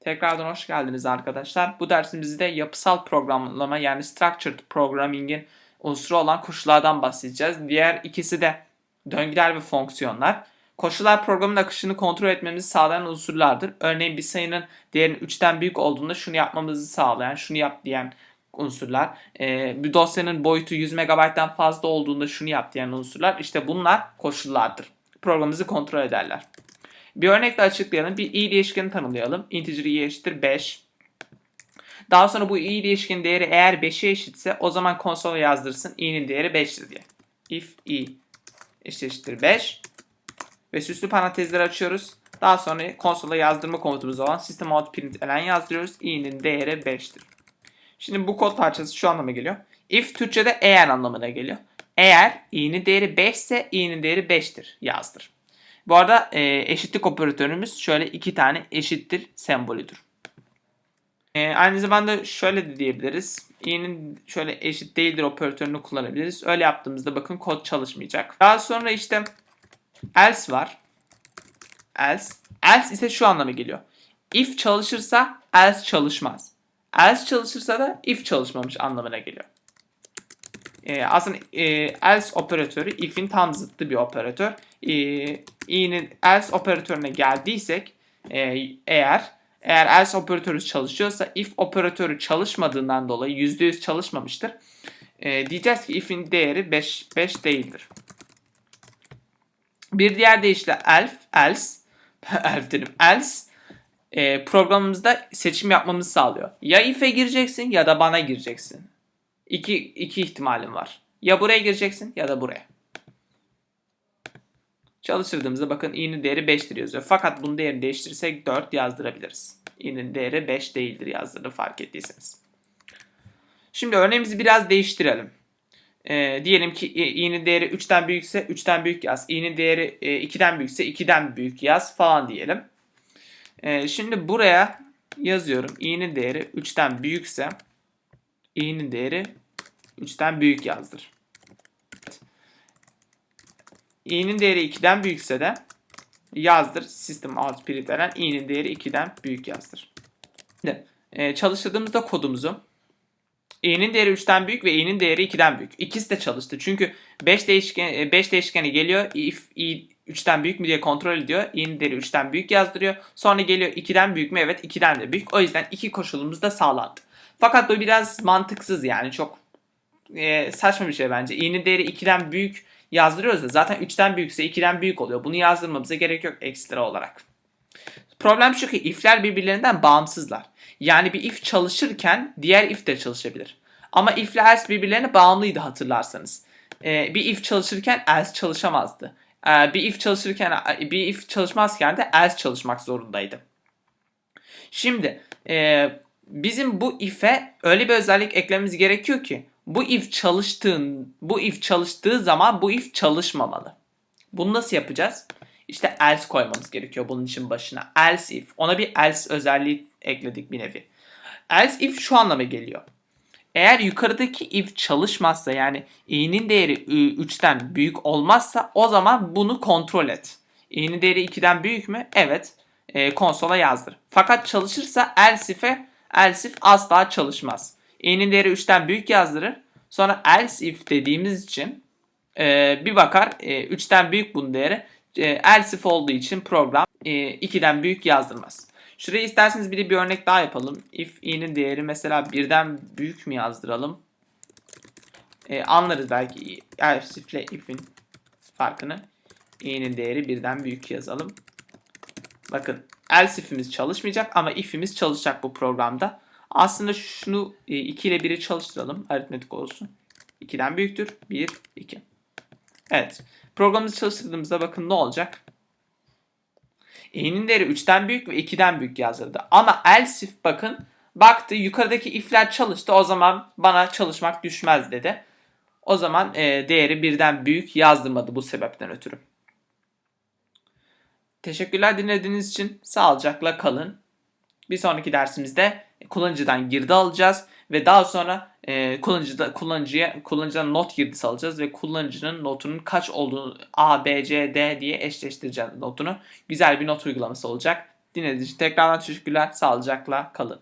Tekrardan hoş geldiniz arkadaşlar. Bu dersimizde yapısal programlama yani structured programming'in unsuru olan koşullardan bahsedeceğiz. Diğer ikisi de döngüler ve fonksiyonlar. Koşullar programın akışını kontrol etmemizi sağlayan unsurlardır. Örneğin bir sayının değerinin 3'ten büyük olduğunda şunu yapmamızı sağlayan, şunu yap diyen unsurlar. Ee, bir dosyanın boyutu 100 MB'dan fazla olduğunda şunu yap diyen unsurlar. İşte bunlar koşullardır. Programımızı kontrol ederler. Bir örnekle açıklayalım. Bir i değişkeni tanımlayalım. Integer i eşittir 5. Daha sonra bu i değişkenin değeri eğer 5'e eşitse o zaman konsola yazdırsın i'nin değeri 5'tir diye. If i eşittir 5 ve süslü parantezleri açıyoruz. Daha sonra konsola yazdırma komutumuz olan system out println yazdırıyoruz. i'nin değeri 5'tir. Şimdi bu kod parçası şu anlama geliyor. If Türkçe'de eğer anlamına geliyor. Eğer i'nin değeri 5 ise i'nin değeri 5'tir yazdır. Bu arada e, eşitlik operatörümüz şöyle iki tane eşittir sembolüdür. E, aynı zamanda şöyle de diyebiliriz. i'nin şöyle eşit değildir operatörünü kullanabiliriz. Öyle yaptığımızda bakın kod çalışmayacak. Daha sonra işte else var. Else. Else ise şu anlama geliyor. If çalışırsa else çalışmaz. Else çalışırsa da if çalışmamış anlamına geliyor. E, aslında e, else operatörü if'in tam zıttı bir operatör. E, else operatörüne geldiysek e, eğer eğer else operatörü çalışıyorsa if operatörü çalışmadığından dolayı %100 çalışmamıştır. E, diyeceğiz ki if'in değeri 5, 5 değildir. Bir diğer deyişle elf, else, elf dedim, else e, programımızda seçim yapmamızı sağlıyor. Ya if'e gireceksin ya da bana gireceksin. İki, iki ihtimalim var. Ya buraya gireceksin ya da buraya. Çalıştırdığımızda bakın i'nin değeri 5'tir yazıyor. Fakat bunun değerini değiştirirsek 4 yazdırabiliriz. i'nin değeri 5 değildir yazdığını fark ettiyseniz. Şimdi örneğimizi biraz değiştirelim. Ee, diyelim ki i'nin değeri 3'ten büyükse 3'ten büyük yaz. i'nin değeri e, 2'den büyükse 2'den büyük yaz falan diyelim. Ee, şimdi buraya yazıyorum. i'nin değeri 3'ten büyükse i'nin değeri 3'ten büyük yazdır. i'nin değeri 2'den büyükse de yazdır. System out println i'nin değeri 2'den büyük yazdır. Şimdi e, çalıştırdığımızda kodumuzu i'nin değeri 3'ten büyük ve i'nin değeri 2'den büyük. İkisi de çalıştı. Çünkü 5 değişken 5 değişkeni geliyor. if i 3'ten büyük mü diye kontrol ediyor. i'nin değeri 3'ten büyük yazdırıyor. Sonra geliyor 2'den büyük mü? Evet 2'den de büyük. O yüzden iki koşulumuz da sağlandı. Fakat bu biraz mantıksız yani çok e, saçma bir şey bence. i'nin değeri 2'den büyük yazdırıyoruz da zaten 3'ten büyükse 2'den büyük oluyor. Bunu yazdırmamıza gerek yok ekstra olarak. Problem şu ki if'ler birbirlerinden bağımsızlar. Yani bir if çalışırken diğer if de çalışabilir. Ama if ile else birbirlerine bağımlıydı hatırlarsanız. Ee, bir if çalışırken else çalışamazdı. Ee, bir if çalışırken bir if çalışmazken de else çalışmak zorundaydı. Şimdi e, bizim bu if'e öyle bir özellik eklememiz gerekiyor ki bu if çalıştığın bu if çalıştığı zaman bu if çalışmamalı. Bunu nasıl yapacağız? İşte else koymamız gerekiyor bunun için başına. Else if. Ona bir else özelliği ekledik bir nevi. Else if şu anlama geliyor. Eğer yukarıdaki if çalışmazsa yani i'nin değeri 3'ten büyük olmazsa o zaman bunu kontrol et. i'nin değeri 2'den büyük mü? Evet. E, konsola yazdır. Fakat çalışırsa else if'e else if asla çalışmaz. İ'nin değeri 3'ten büyük yazdırır. Sonra else if dediğimiz için e, bir bakar e, 3'ten büyük bunun değeri. E, else if olduğu için program e, 2'den büyük yazdırmaz. Şuraya isterseniz bir de bir örnek daha yapalım. If i'nin değeri mesela birden büyük mü yazdıralım? E, anlarız belki else if ile if'in farkını. i'nin değeri birden büyük yazalım. Bakın else if'imiz çalışmayacak ama if'imiz çalışacak bu programda. Aslında şunu 2 ile 1'i çalıştıralım. Aritmetik olsun. 2'den büyüktür. 1, 2. Evet. Programımızı çalıştırdığımızda bakın ne olacak? i'nin değeri 3'ten büyük ve 2'den büyük yazdırdı. Ama else if bakın baktı yukarıdaki if'ler çalıştı o zaman bana çalışmak düşmez dedi. O zaman e, değeri birden büyük yazdırmadı bu sebepten ötürü. Teşekkürler dinlediğiniz için. Sağlıcakla kalın. Bir sonraki dersimizde kullanıcıdan girdi alacağız ve daha sonra e, kullanıcıda kullanıcıya kullanıcıdan not girdisi alacağız ve kullanıcının notunun kaç olduğunu A, B, C, D diye eşleştireceğiz notunu. Güzel bir not uygulaması olacak. Dinlediğiniz için tekrardan teşekkürler. Sağlıcakla kalın.